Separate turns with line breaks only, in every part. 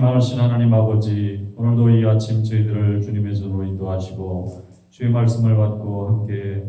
사랑이 많으신 하나님 아버지, 오늘도 이 아침 저희들을 주님의 손으로 인도하시고 주의 말씀을 받고 함께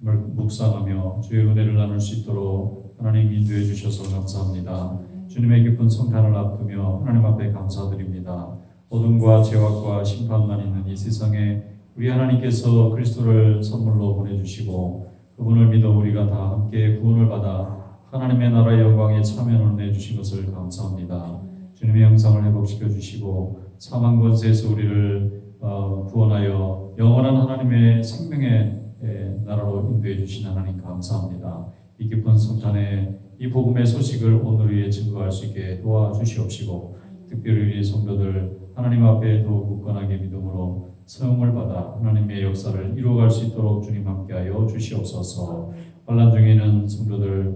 묵상하며 주의 은혜를 나눌 수 있도록 하나님 인도해 주셔서 감사합니다. 주님의 깊은 성탄을 앞두며 하나님 앞에 감사드립니다. 어둠과 죄악과 심판만 있는 이 세상에 우리 하나님께서 그리스도를 선물로 보내주시고 그분을 믿어 우리가 다 함께 구원을 받아 하나님의 나라의 영광에 참여를 내주신 것을 감사합니다. 주님의 형상을 회복시켜 주시고 사망 권세에서 우리를 어, 구원하여 영원한 하나님의 생명의 에, 나라로 인도해 주신 하나님 감사합니다. 이 깊은 성탄의 이 복음의 소식을 오늘 위에 증거할 수 있게 도와주시옵시고 특별히 우리 성도들 하나님 앞에 더욱 굳건하게 믿음으로 사용을 받아 하나님의 역사를 이루어갈 수 있도록 주님 함께하여 주시옵소서. 환란 중에는 성도들 또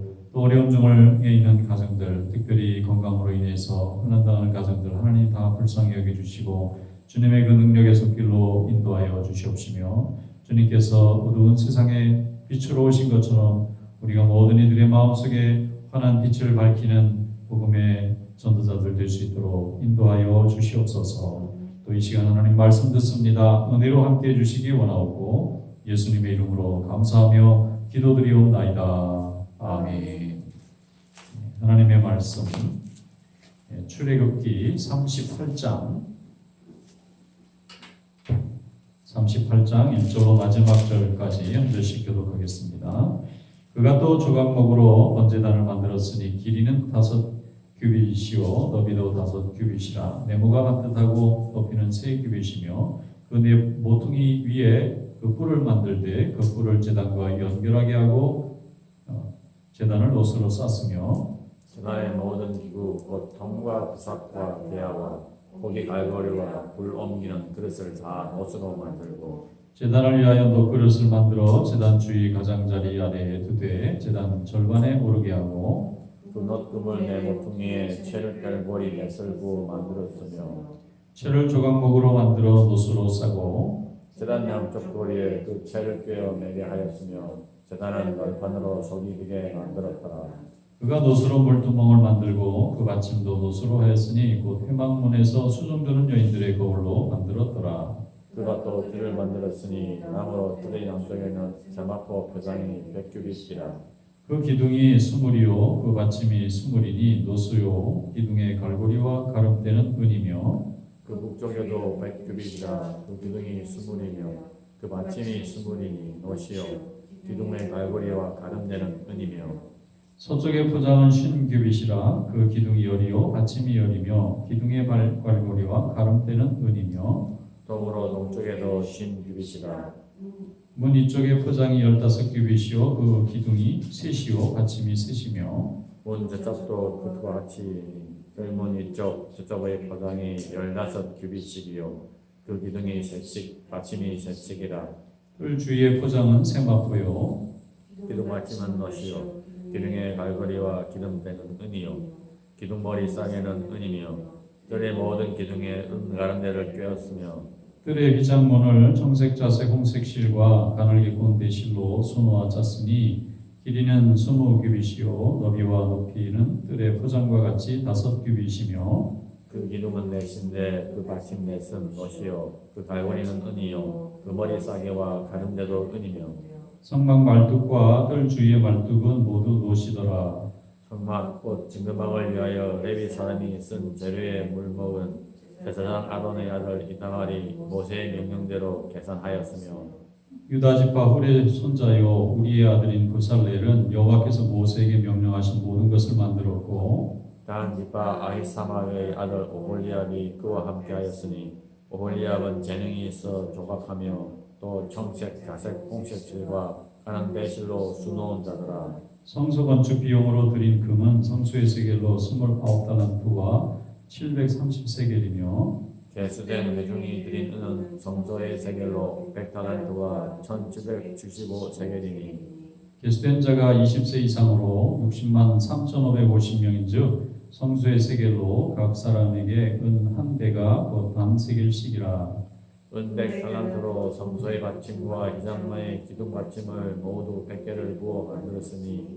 어려움 중에 있는 가정들, 특별히 건강으로 인해서 혼란당하는 가정들 하나님 다 불쌍히 여겨 주시고 주님의 그 능력의 손길로 인도하여 주시옵시며 주님께서 어두운 세상에 빛으로 오신 것처럼 우리가 모든 이들의 마음속에 환한 빛을 밝히는 복음의 전도자들 될 수 있도록 인도하여 주시옵소서. 또 이 시간 하나님 말씀 듣습니다. 은혜로 함께 해 주시기 원하옵고 예수님의 이름으로 감사하며 기도드리옵나이다. 아멘. 말씀. 예, 출애굽기 38장. 38장 1절로 마지막 절까지 한 절씩 교독하겠습니다. 그가 또 조각목으로 번제단을 만들었으니 길이는 다섯 규빗이요. 너비도 다섯 규빗이라. 네모가 반듯하고 높이는 세 규빗이며 그네 모퉁이 위에 그 뿔을 만들되 그 뿔을 제단과 연결하게 하고 어, 제단을 노스로 쌌으며
전하의 모든 기구 곧 통과 부삭과 대야와 고기 갈거리와 불 옮기는 그릇을 다 옷으로 만들고
제단을 위하여 녹그릇을 만들어 제단 주위 가장자리 아래에 두되 제단 절반에 오르게 하고
그 놋금을 내 모퉁이에 채를 깔고리 내설고 만들었으며
채를 조각목으로 만들어 노스로 싸고
제단 양쪽 고리에 그 채를 꿰어 매게 하였으며 제단은 널판으로 속이 되게 만들었더라
그가 노스로 물두멍을 만들고 그 받침도 노스로 하였으니 곧 회막문에서 수종드는 여인들의 거울로 만들었더라.
그가 또 뜰을 만들었으니 나무로 뜰의 양쪽에는 자막고 표장이 백규빗이라.
그 기둥이 스물이요 그 받침이 스물이니 노스요 기둥의 갈고리와 가름대는 은이며
그 북쪽에도 백규빗이라. 그 기둥이 스물이며 그 받침이 스물이니 노시요 기둥의 갈고리와 가름대는 은이며
서쪽의 포장은 쉰 규빗이라 그 기둥이 열이요 받침이 열이며 기둥의 발- 갈고리와 가름대는 은이며
동으로 동쪽에도 신 규빗이라.
문 이쪽의 포장이 열다섯 규빗이요 그 기둥이 셋이요 받침이 셋이며
문 저쪽도 그와 같이 들문 이쪽 저쪽의 포장이 열다섯 규빗씩이요. 그 기둥이 셋씩 받침이 셋씩이라.
뜰 주위의 포장은 세마포요.
기둥 받침은 노시요 기둥의 갈고리와 기둥대는 은이요. 기둥머리 쌍에는 은이며 뜰의 모든 기둥에 은 가운데를 꿰었으며
뜰의 비장문을 청색, 자색, 홍색 실과 가늘게 꼰 대 실로 수놓아 짰으니 길이는 스무 규빗이요. 너비와 높이는 뜰의 포장과 같이 다섯 규빗이며
그 기둥은 넷인데 그 받침 넷은 못이요. 그 갈고리는 은이요. 그 머리 싸개와 가른데도 은이며
성막 말뚝과 뜰 주위의 말뚝은 모두 노시더라.
성막 곧 진금방을 위하여 레위 사람이 쓴 재료에 물 먹은 제사장 아론의 아들 이타말이 모세의 명령대로 계산하였으며
유다 지파 후레 손자요 우리의 아들인 부살렐은 여호와께서 모세에게 명령하신 모든 것을 만들었고
단 지파 아히사마의 아들 오홀리압이 그와 함께하였으니 오홀리압은 재능이 있어 조각하며 또 청색, 자색, 홍색 질과 가는 배실로 수놓은 자더라.
성소 건축 비용으로 들인 금은 성소의 세겔로 29달란트와 730세겔이며
개수된 회중이 드린 은은 성소의 세겔로 100달란트와 1775세겔이니
개수된 자가 20세 이상으로 60만 3,550명인즉 성소의 세겔로 각 사람에게 은 한 대가 곧한 세겔씩이라
은 100달란트로 성소의 받침과 이장마의 기둥 받침을 모두 100개를 부어 만들었으니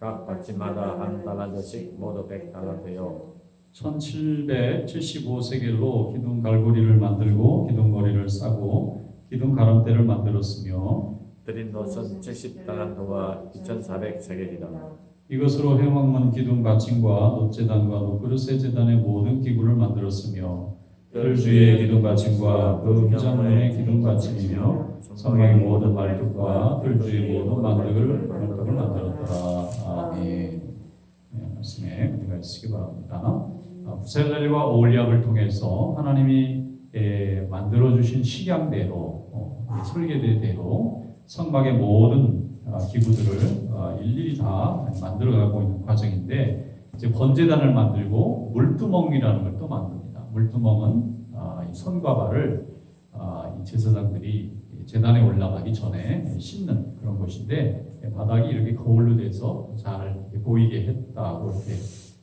각 받침마다 한 달란트씩 모두 100달란트요
1775세겔로 기둥 갈고리를 만들고 기둥거리를 싸고 기둥 가람대를 만들었으며
드린 돛은 70달란트와 2400세겔이다.
이것으로 회막문 기둥 받침과 놋재단과 놋그릇 세재단의 모든 기구를 만들었으며 뜰 주위의 기둥 받침과 그 휘장문의 기둥 받침이며 성막의 모든 말뚝과 뜰 주위의 모든 만덕을 말뚝을 만들었더라. 아멘. 네, 말씀에 은혜가 있으기 바랍니다. 아, 부셀렐과 오올리압을 통해서 하나님이 에, 만들어 주신 식양대로 어, 이 설계대대로 성막의 모든 아, 기구들을 아, 일일이 다 만들어가고 있는 과정인데 이제 번제단을 만들고 물두멍이라는 걸 또 만듭니다. 물두멍은 아, 이 손과 발을 아, 이 제사장들이 이 제단에 올라가기 전에 씻는 그런 곳인데 바닥이 이렇게 거울로 돼서 잘 보이게 했다고 이렇게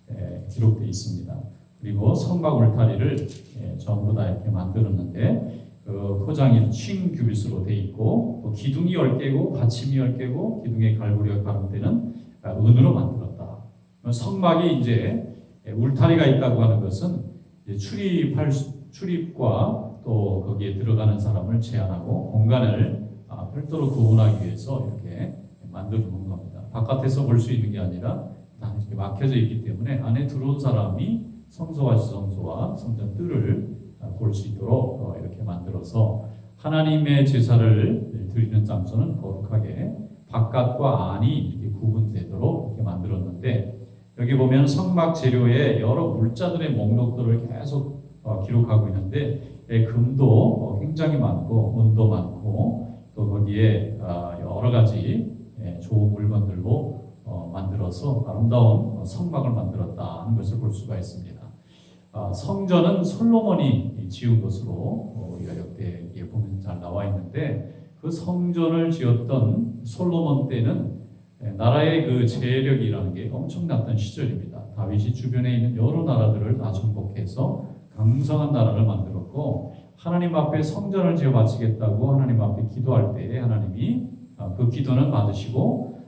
에, 기록되어 있습니다. 그리고 성막 울타리를 예, 전부 다 이렇게 만들었는데 그 포장이 층 규빗으로 돼 있고 또 기둥이 10개고 받침이 10개고 기둥의 갈고리와 가름대는 아, 은으로 만들었다. 성막이 이제 예, 울타리가 있다고 하는 것은 출입할 수- 출입과 또 거기에 들어가는 사람을 제한하고 공간을 아, 별도로 구분하기 위해서 이렇게 만들어 놓은 겁니다. 바깥에서 볼 수 있는 게 아니라 다 이렇게 막혀져 있기 때문에 안에 들어온 사람이 성소와 지성소와 성전 뜰을 아, 볼수 있도록 어, 이렇게 만들어서 하나님의 제사를 드리는 장소는 거룩하게 바깥과 안이 이렇게 구분되도록 이렇게 만들었는데 여기 보면 성막 재료에 여러 물자들의 목록들을 계속 어, 기록하고 있는데 예, 금도 어, 굉장히 많고 은도 많고 또 거기에 아, 여러 가지 예, 좋은 물건들로 어, 만들어서 아름다운 어, 성막을 만들었다 하는 것을 볼 수가 있습니다. 아, 성전은 솔로몬이 지은 것으로 어, 역대에 보면 잘 나와 있는데 그 성전을 지었던 솔로몬 때는 예, 나라의 그 재력이라는 게 엄청났던 시절입니다. 다윗이 주변에 있는 여러 나라들을 다 정복해서 강성한 나라를 만들었고 하나님 앞에 성전을 지어 바치겠다고 하나님 앞에 기도할 때 하나님이 아, 그 기도는 받으시고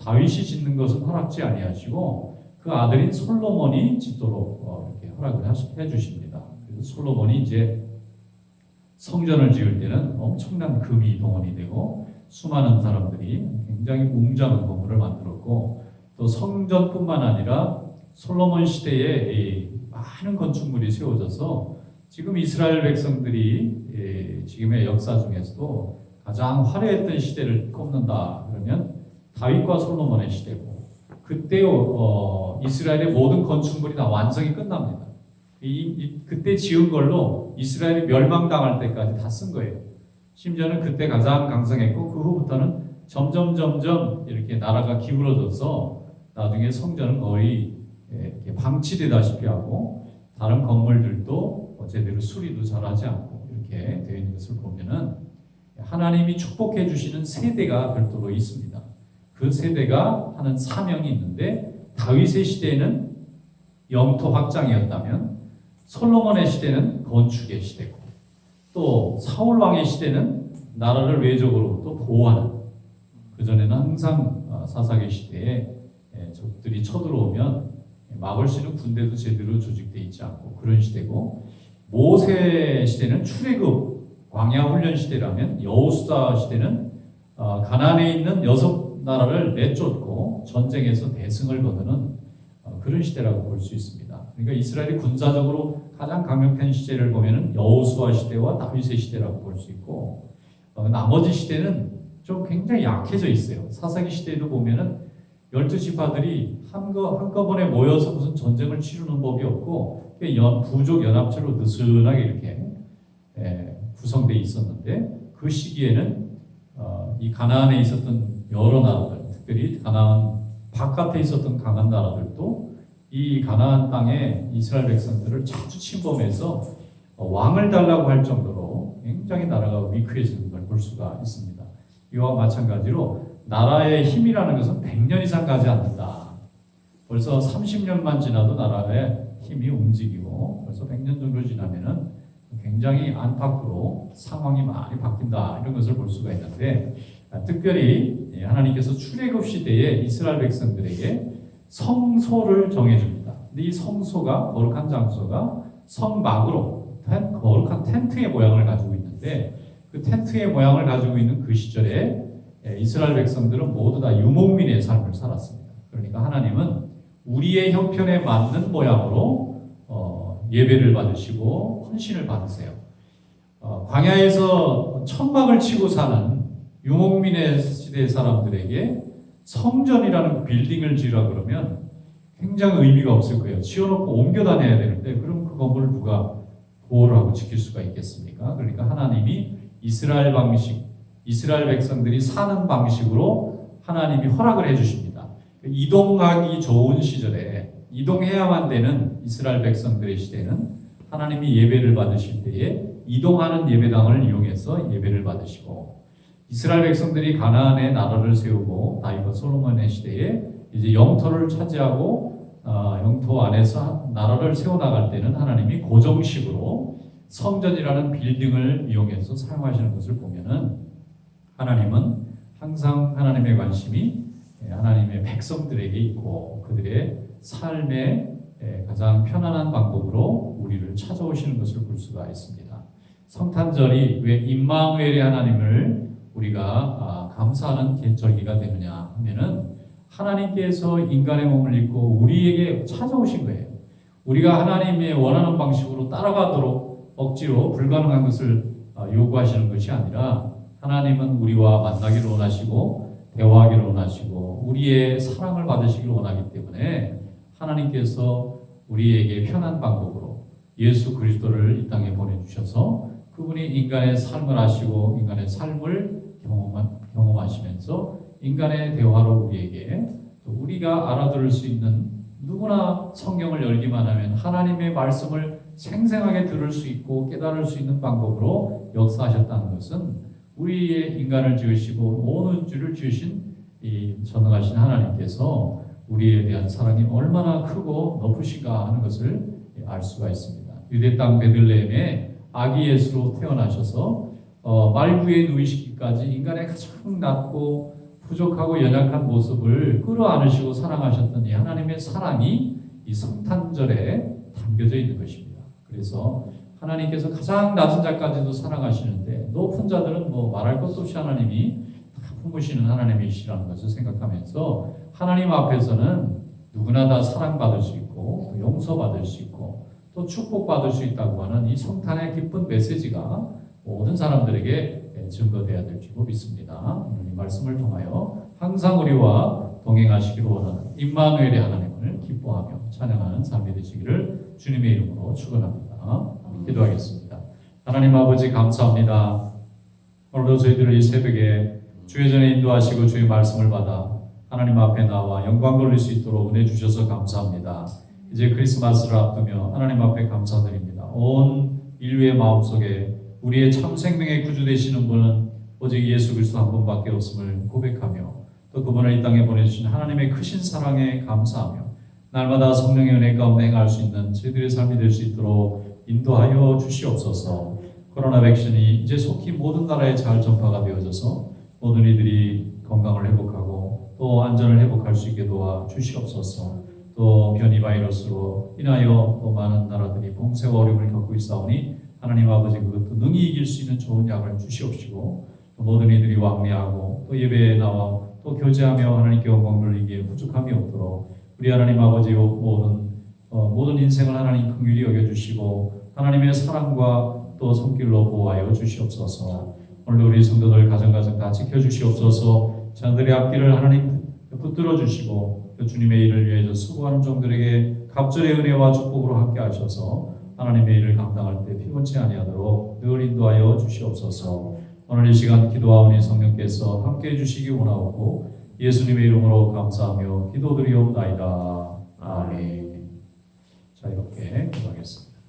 다윗이 짓는 것은 허락지 아니하시고 그 아들인 솔로몬이 짓도록 어, 이렇게 허락을 하시- 해주십니다. 그래서 솔로몬이 이제 성전을 지을 때는 엄청난 금이 동원이 되고 수많은 사람들이 굉장히 웅장한 건물을 만들었고 또 성전뿐만 아니라 솔로몬 시대에 이 많은 건축물이 세워져서 지금 이스라엘 백성들이 예, 지금의 역사 중에서도 가장 화려했던 시대를 꼽는다 그러면 다윗과 솔로몬의 시대고 그때 어, 이스라엘의 모든 건축물이 다 완성이 끝납니다. 이, 이- 그때 지은 걸로 이스라엘이 멸망당할 때까지 다 쓴 거예요. 심지어는 그때 가장 강성했고 그 후부터는 점점 점점 이렇게 나라가 기울어져서 나중에 성전은 거의 예, 방치되다시피 하고 다른 건물들도 뭐 제대로 수리도 잘하지 않고 이렇게 되어 있는 것을 보면은 하나님이 축복해 주시는 세대가 별도로 있습니다. 그 세대가 하는 사명이 있는데 다윗의 시대에는 영토 확장이었다면 솔로몬의 시대는 건축의 시대고 또 사울 왕의 시대는 나라를 외적으로 또 보호하는 그 전에는 항상 어, 사사기 시대에 예, 적들이 쳐들어오면 막을 수 있는 군대도 제대로 조직돼 있지 않고 그런 시대고 모세 시대는 출애굽 광야 훈련 시대라면 여호수아 시대는 어, 가나안에 있는 여섯 나라를 내쫓고 전쟁에서 대승을 거두는 어, 그런 시대라고 볼 수 있습니다. 그러니까 이스라엘이 군사적으로 가장 강력한 시대를 보면은 여호수아 시대와 다윗의 시대라고 볼 수 있고 어, 나머지 시대는 좀 굉장히 약해져 있어요. 사사기 시대에도 보면은 열두 지파들이 한거 한꺼번에 모여서 무슨 전쟁을 치르는 법이 없고 연 부족 연합체로 느슨하게 이렇게 예, 구성돼 있었는데 그 시기에는 어, 이 가나안에 있었던 여러 나라들, 특별히 가나안 바깥에 있었던 강한 나라들도 이 가나안 땅에 이스라엘 백성들을 자주 침범해서 어, 왕을 달라고 할 정도로 굉장히 나라가 위크해지는 걸 볼 수가 있습니다. 이와 마찬가지로 나라의 힘이라는 것은 100년 이상 가지 않는다. 벌써 30년만 지나도 나라의 힘이 움직이고 벌써 100년 정도 지나면은 굉장히 안팎으로 상황이 많이 바뀐다 이런 것을 볼 수가 있는데 아, 특별히 예, 하나님께서 출애굽 시대에 이스라엘 백성들에게 성소를 정해줍니다. 근데 이 성소가 거룩한 장소가 성막으로 텐- 거룩한 텐트의 모양을 가지고 있는데 그 텐트의 모양을 가지고 있는 그 시절에 예, 이스라엘 백성들은 모두 다 유목민의 삶을 살았습니다. 그러니까 하나님은 우리의 형편에 맞는 모양으로 어, 예배를 받으시고 헌신을 받으세요. 어, 광야에서 천막을 치고 사는 유목민의 시대 사람들에게 성전이라는 빌딩을 지으라 그러면 굉장히 의미가 없을 거예요. 지어놓고 옮겨 다녀야 되는데 그럼 그 건물을 누가 보호를 하고 지킬 수가 있겠습니까? 그러니까 하나님이 이스라엘 방식, 이스라엘 백성들이 사는 방식으로 하나님이 허락을 해주십니다. 이동하기 좋은 시절에 이동해야만 되는 이스라엘 백성들의 시대는 하나님이 예배를 받으실 때에 이동하는 예배당을 이용해서 예배를 받으시고 이스라엘 백성들이 가나안에 나라를 세우고 다윗과 솔로몬의 시대에 이제 영토를 차지하고 어, 영토 안에서 나라를 세워 나갈 때는 하나님이 고정식으로 성전이라는 빌딩을 이용해서 사용하시는 것을 보면은 하나님은 항상 하나님의 관심이 예, 하나님의 백성들에게 있고 그들의 삶의 예, 가장 편안한 방법으로 우리를 찾아오시는 것을 볼 수가 있습니다. 성탄절이 왜 임마누엘의 하나님을 우리가 아, 감사하는 절기가 되느냐 하면은 하나님께서 인간의 몸을 입고 우리에게 찾아오신 거예요. 우리가 하나님의 원하는 방식으로 따라가도록 억지로 불가능한 것을 아, 요구하시는 것이 아니라 하나님은 우리와 만나기를 원하시고 대화하기를 원하시고 우리의 사랑을 받으시기를 원하기 때문에 하나님께서 우리에게 편한 방법으로 예수 그리스도를 이 땅에 보내주셔서 그분이 인간의 삶을 하시고 인간의 삶을 경험한, 경험하 시면서 인간의 대화로 우리에게 또 우리가 알아들을 수 있는 누구나 성경을 열기만 하면 하나님의 말씀을 생생하게 들을 수 있고 깨달을 수 있는 방법으로 역사하셨다는 것은 우리의 인간을 지으시고 온 우주를 지으신 이 전능하신 하나님께서 우리에 대한 사랑이 얼마나 크고 높으신가 하는 것을 알 수가 있습니다. 유대 땅 베들레헴에 아기 예수로 태어나셔서 어, 말구에 누이시기까지 인간의 가장 낮고 부족하고 연약한 모습을 끌어안으시고 사랑하셨던 이 하나님의 사랑이 이 성탄절에 담겨져 있는 것입니다. 그래서 하나님께서 가장 낮은 자까지도 사랑하시는데 높은 자들은 뭐 말할 것도 없이 하나님이 다 품으시는 하나님이시라는 것을 생각하면서 하나님 앞에서는 누구나 다 사랑받을 수 있고 또 용서받을 수 있고 또 축복받을 수 있다고 하는 이 성탄의 기쁜 메시지가 모든 사람들에게 증거돼야 될 줄로 믿습니다. 이 말씀을 통하여 항상 우리와 동행하시기를 원하는 임마누엘의 하나님을 기뻐하며 찬양하는 삶이 되시기를 주님의 이름으로 축원합니다. 기도하겠습니다. 하나님 아버지 감사합니다. 오늘도 저희들을 이 새벽에 주의 전에 인도하시고 주의 말씀을 받아 하나님 앞에 나와 영광 돌릴 수 있도록 은혜 주셔서 감사합니다. 이제 크리스마스를 앞두며 하나님 앞에 감사드립니다. 온 인류의 마음속에 우리의 참 생명의 구주 되시는 분은 오직 예수 그리스도 한 분밖에 없음을 고백하며 또 그분을 이 땅에 보내주신 하나님의 크신 사랑에 감사하며 날마다 성령의 은혜 가운데 행할 수 있는 저희들의 삶이 될 수 있도록 인도하여 주시옵소서. 코로나 백신이 이제 속히 모든 나라에 잘 전파가 되어져서 모든 이들이 건강을 회복하고 또 안전을 회복할 수 있게 도와 주시옵소서. 또 변이 바이러스로 인하여 또 많은 나라들이 봉쇄와 어려움을 겪고 있사오니 하나님 아버지 그것도 능히 이길 수 있는 좋은 약을 주시옵시고 또 모든 이들이 왕래하고 또 예배에 나와 또 교제하며 하나님께 영광 돌리기에 부족함이 없도록 우리 하나님 아버지 모든 어, 모든 인생을 하나님 긍휼히 여겨주시고 하나님의 사랑과 또 손길로 보호하여 주시옵소서. 오늘도 우리 성도들 가정가정 다 지켜주시옵소서. 자들의 앞길을 하나님 붙들어 주시고 그 주님의 일을 위해서 수고하는 종들에게 갑절의 은혜와 축복으로 함께 하셔서 하나님의 일을 감당할 때 피곤치 아니하도록 늘 인도하여 주시옵소서. 오늘 이 시간 기도하오니 성령께서 함께해 주시기 원하옵고 예수님의 이름으로 감사하며 기도드리옵나이다. 아멘. 자 이렇게 기도하겠습니다.